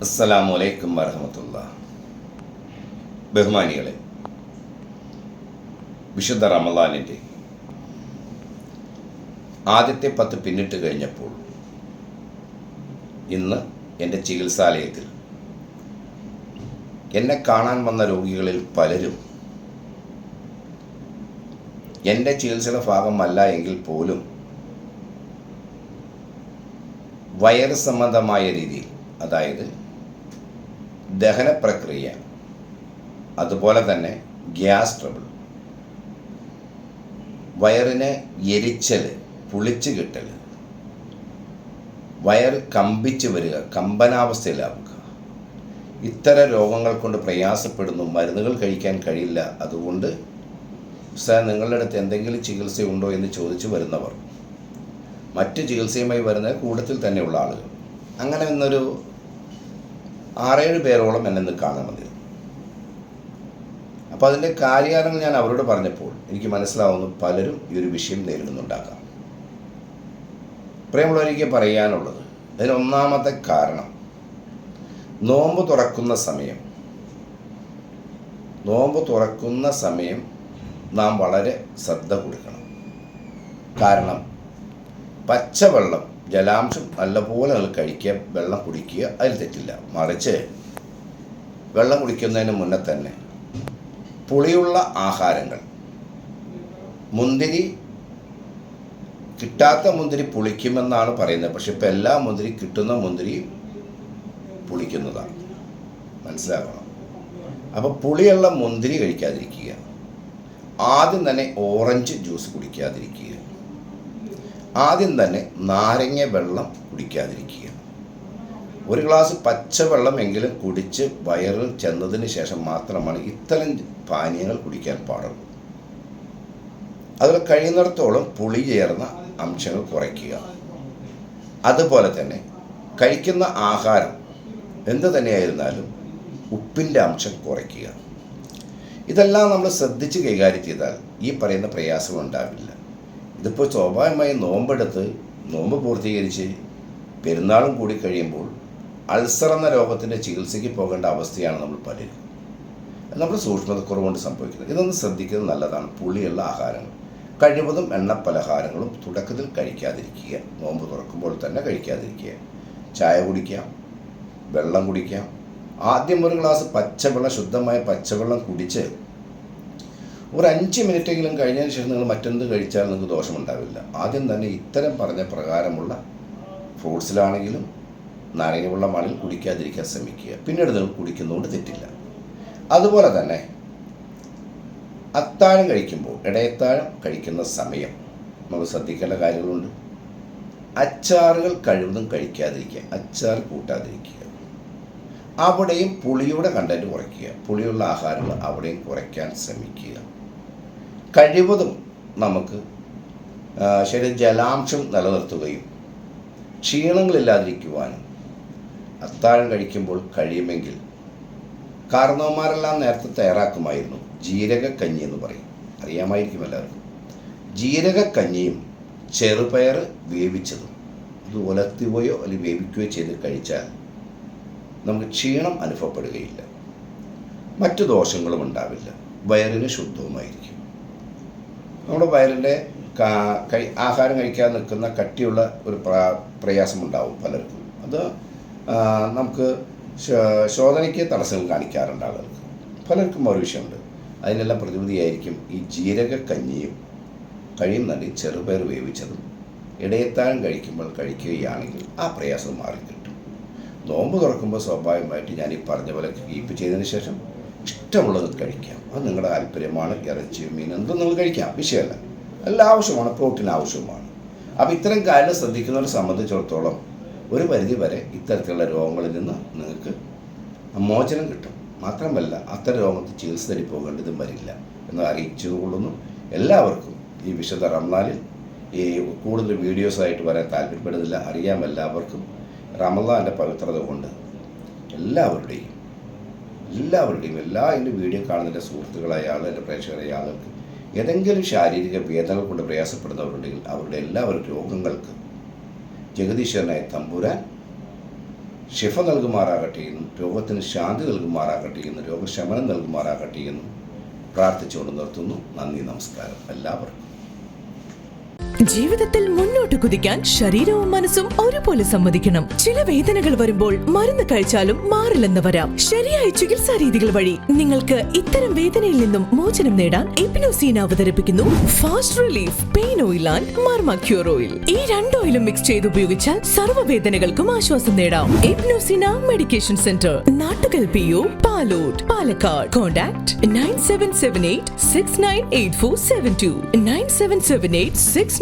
അസ്സലാമു അലൈക്കും വരഹമത്തുള്ള ബഹുമാനികളെ വിശുദ്ധ റമദാനിന്റെ ആദ്യത്തെ പത്ത് പിന്നിട്ട് കഴിഞ്ഞപ്പോൾ ഇന്ന് എന്റെ ചികിത്സാലയത്തിൽ എന്നെ കാണാൻ വന്ന രോഗികളിൽ പലരും എന്റെ ചികിത്സയുടെ ഭാഗമല്ല എങ്കിൽ പോലും വയറ് സംബന്ധമായ രീതിയിൽ അതായത് ദഹന പ്രക്രിയ. അതുപോലെ തന്നെ ഗ്യാസ് ട്രബിൾ. വയറിനെ എരിച്ചൽ പുളിച്ച് കിട്ടൽ വയർ കമ്പിച്ച് വരിക കമ്പനാവസ്ഥയിലാവുക. ഇത്തരം രോഗങ്ങൾ കൊണ്ട് പ്രയാസപ്പെടുന്നു മരുന്നുകൾ കഴിക്കാൻ കഴിയില്ല. അതുകൊണ്ട് സാർ നിങ്ങളുടെ അടുത്ത് എന്തെങ്കിലും ചികിത്സയുണ്ടോ എന്ന് ചോദിച്ചു വരുന്നവർ. മറ്റ് ചികിത്സയുമായി വരുന്ന കൂട്ടത്തിൽ തന്നെയുള്ള ആളുകൾ. അങ്ങനെ ഇന്നൊരു ആറേഴ് പേരോളം എന്നെ ഇന്ന് വന്നിരുന്നു. അപ്പോൾ അതിന്റെ കാര്യകാരണങ്ങൾ ഞാൻ അവരോട് പറഞ്ഞപ്പോൾ എനിക്ക് മനസ്സിലാവുന്നു പലരും ഈ ഒരു വിഷയം നേരിടുന്നുണ്ടാകാം പ്രിയമുള്ളവർക്ക് പറയാനുള്ളത് അതിനൊന്നാമത്തെ കാരണം നോമ്പ് തുറക്കുന്ന സമയം നോമ്പ് തുറക്കുന്ന സമയം നാം വളരെ ശ്രദ്ധ കൊടുക്കണം. കാരണം പച്ചവെള്ളം ജലാംശം നല്ലപോലെ നിങ്ങൾ കഴിക്കുക വെള്ളം കുടിക്കുക അതിൽ തെറ്റില്ല. മറിച്ച് വെള്ളം കുടിക്കുന്നതിന് മുന്നേ തന്നെ പുളിയുള്ള ആഹാരങ്ങൾ. മുന്തിരി കിട്ടാത്ത മുന്തിരി പുളിക്കുമെന്നാണ് പറയുന്നത്. പക്ഷെ ഇപ്പം എല്ലാ മുന്തിരി കിട്ടുന്ന മുന്തിരി പുളിക്കുന്നതാണ്. മനസ്സിലാക്കണം. അപ്പോൾ പുളിയുള്ള മുന്തിരി കഴിക്കാതിരിക്കുക. ആദ്യം തന്നെ ഓറഞ്ച് ജ്യൂസ് കുടിക്കാതിരിക്കുക. ആദ്യം തന്നെ നാരങ്ങ വെള്ളം കുടിക്കാതിരിക്കുക. ഒരു ഗ്ലാസ് പച്ചവെള്ളം എങ്കിലും കുടിച്ച് വയറിൽ ചെന്നതിന് ശേഷം മാത്രമാണ് ഇത്തരം പാനീയങ്ങൾ കുടിക്കാൻ പാടുള്ളൂ. അതിൽ കഴിയുന്നിടത്തോളം പുളി ചേർന്ന അംശങ്ങൾ കുറയ്ക്കുക. അതുപോലെ തന്നെ കഴിക്കുന്ന ആഹാരം എന്ത് തന്നെയായിരുന്നാലും ഉപ്പിന്റെ അംശം കുറയ്ക്കുക. ഇതെല്ലാം നമ്മൾ ശ്രദ്ധിച്ച് കൈകാര്യം ചെയ്താൽ ഈ പറയുന്ന പ്രയാസം ഉണ്ടാവില്ല ഇതിപ്പോൾ സ്വാഭാവികമായി നോമ്പെടുത്ത് നോമ്പ് പൂർത്തീകരിച്ച് പെരുന്നാളും കൂടി കഴിയുമ്പോൾ അൾസർ എന്ന രോഗത്തിന്റെ ചികിത്സയ്ക്ക് പോകേണ്ട അവസ്ഥയാണ് നമ്മൾ പലരും. നമ്മൾ സൂക്ഷ്മതക്കുറവുകൊണ്ട് സംഭവിക്കുന്നത്. ഇതൊന്ന് ശ്രദ്ധിക്കുന്നത് നല്ലതാണ്. പുളിയുള്ള ആഹാരങ്ങൾ. കഴിവതും എണ്ണ പലഹാരങ്ങളും തുടക്കത്തിൽ കഴിക്കാതിരിക്കുക. നോമ്പ് തുറക്കുമ്പോൾ തന്നെ കഴിക്കാതിരിക്കുക. ചായ കുടിക്കാം വെള്ളം കുടിക്കാം. ആദ്യം ഒരു ഗ്ലാസ് പച്ചവെള്ളം ശുദ്ധമായ പച്ചവെള്ളം കുടിച്ച് ഒരു അഞ്ച് മിനിറ്റെങ്കിലും കഴിഞ്ഞതിന് ശേഷം നിങ്ങൾ മറ്റെന്ത് കഴിച്ചാൽ നിങ്ങൾക്ക് ദോഷമുണ്ടാവില്ല. ആദ്യം തന്നെ ഇത്തരം പറഞ്ഞ പ്രകാരമുള്ള ഫ്രൂട്ട്സിലാണെങ്കിലും നാരങ്ങ വെള്ളമാണെങ്കിൽ കുടിക്കാതിരിക്കാൻ ശ്രമിക്കുക. പിന്നീട് നിങ്ങൾ കുടിക്കുന്നതുകൊണ്ട് തെറ്റില്ല. അതുപോലെ തന്നെ അത്താഴം കഴിക്കുമ്പോൾ ഇടയത്താഴം കഴിക്കുന്ന സമയം നമ്മൾ ശ്രദ്ധിക്കേണ്ട കാര്യങ്ങളുണ്ട്. അച്ചാറുകൾ കഴിവതും കഴിക്കാതിരിക്കുക അച്ചാർ കൂട്ടാതിരിക്കുക. അവിടെയും പുളിയുടെ കണ്ടന്റ് കുറയ്ക്കുക. പുളിയുള്ള ആഹാരങ്ങൾ അവിടെയും കുറയ്ക്കാൻ ശ്രമിക്കുക. കഴിവതും നമുക്ക് ശരീര ജലാംശം നിലനിർത്തുകയും ക്ഷീണങ്ങളില്ലാതിരിക്കുവാനും അത്താഴം കഴിക്കുമ്പോൾ കഴിയുമെങ്കിൽ കാരണവന്മാരെല്ലാം നേരത്തെ തയ്യാറാക്കുമായിരുന്നു. ജീരകക്കഞ്ഞി എന്ന് പറയും. അറിയാമായിരിക്കും എല്ലാവർക്കും. ജീരകക്കഞ്ഞിയും ചെറുപയർ വേവിച്ചതും ഇത് ഉലർത്തുകയോ അല്ലെങ്കിൽ വേവിക്കുകയോ ചെയ്ത് കഴിച്ചാൽ നമുക്ക് ക്ഷീണം അനുഭവപ്പെടുകയില്ല. മറ്റു ദോഷങ്ങളും ഉണ്ടാവില്ല. വയറിന് ശുദ്ധവുമായിരിക്കും. നമ്മുടെ വയറിന്റെ ആഹാരം കഴിക്കാൻ നിൽക്കുന്ന കട്ടിയുള്ള ഒരു പ്ര- പ്രയാസമുണ്ടാവും പലർക്കും. അത് നമുക്ക് ശോധനയ്ക്ക് തടസ്സം കാണിക്കാറുണ്ട് ആളുകൾക്ക്. പലർക്കും ഒരു വിഷയമുണ്ട്. അതിനെല്ലാം പ്രതിവിധിയായിരിക്കും ഈ ജീരക കഞ്ഞിയും കഴിയുന്നുണ്ടെങ്കിൽ ചെറുപയർ വേവിച്ചതും ഇടയത്താഴം കഴിക്കുമ്പോൾ കഴിക്കുകയാണെങ്കിൽ ആ പ്രയാസം മാറിക്കിട്ടും. നോമ്പ് തുറക്കുമ്പോൾ സ്വാഭാവികമായിട്ട് ഞാൻ ഈ പറഞ്ഞ പോലെ കീപ്പ് ചെയ്തതിന് ശേഷം ഇഷ്ടമുള്ളത് കഴിക്കാം. അത് നിങ്ങളുടെ താല്പര്യമാണ്. ഇറച്ചി മീൻ എന്തും നിങ്ങൾ കഴിക്കാം. വിഷയമല്ല. എല്ലാം ആവശ്യമാണ്. പ്രോട്ടീൻ ആവശ്യമാണ്. അപ്പോൾ ഇത്തരം കാര്യങ്ങൾ ശ്രദ്ധിക്കുന്നവരെ സംബന്ധിച്ചിടത്തോളം ഒരു പരിധി വരെ ഇത്തരത്തിലുള്ള രോഗങ്ങളിൽ നിന്ന് നിങ്ങൾക്ക് മോചനം കിട്ടും. മാത്രമല്ല അത്തരം രോഗത്തിൽ ചികിത്സ തേടി പോകേണ്ടതും വരില്ല. എന്ന് അറിയിച്ചു കൊള്ളുന്നു എല്ലാവർക്കും ഈ വിശുദ്ധ റംലാനിൽ ഈ കൂടുതൽ വീഡിയോസായിട്ട് വരാൻ താല്പര്യപ്പെടുന്നില്ല. അറിയാം എല്ലാവർക്കും. റമലാന്റെ പവിത്രത കൊണ്ട് എല്ലാവരുടെയും എല്ലാവരുടെയും എല്ലാ എന്റെ വീഡിയോ കാണുന്ന എന്റെ സുഹൃത്തുക്കളായ ആൾ എന്റെ പ്രേക്ഷകരായ ആളുകൾക്ക് ഏതെങ്കിലും ശാരീരിക വേദനകൾ കൊണ്ട് പ്രയാസപ്പെടുന്നവരുണ്ടെങ്കിൽ അവരുടെ എല്ലാവരും രോഗങ്ങൾക്ക് ജഗദീശ്വരനായ തമ്പുരാൻ ശിഫ നൽകുമാറാകട്ടെ എന്നും രോഗത്തിന് ശാന്തി നൽകുമാറാകട്ടെ എന്നും രോഗശമനം നൽകുമാറാകട്ടെ എന്നും പ്രാർത്ഥിച്ചുകൊണ്ട് നിർത്തുന്നു. നന്ദി നമസ്കാരം. എല്ലാവർക്കും. ജീവിതത്തിൽ മുന്നോട്ട് കുതിക്കാൻ ശരീരവും മനസ്സും ഒരുപോലെ സമ്മതിക്കണം. ചില വേദനകൾ വരുമ്പോൾ മരുന്ന് കഴിച്ചാലും മാറില്ലെന്ന് വരാം. ശരിയായ ചികിത്സാ രീതികൾ വഴി നിങ്ങൾക്ക് ഇത്തരം വേദനയിൽ നിന്നും മോചനം നേടാൻ എപ്പിനോസീൻ അവതരിപ്പിക്കുന്നു fast relief pain oil and marma cure oil. ഈ രണ്ട് ഓയിലും മിക്സ് ചെയ്ത് ഉപയോഗിച്ചാൽ സർവവേദനകൾക്കും ആശ്വാസം നേടാം. എപ്പിനോസിന medication centre Nattukal P O Palode Palakkad. Contact nine seven seven eight six nine eight four seven two. Nine seven seven eight six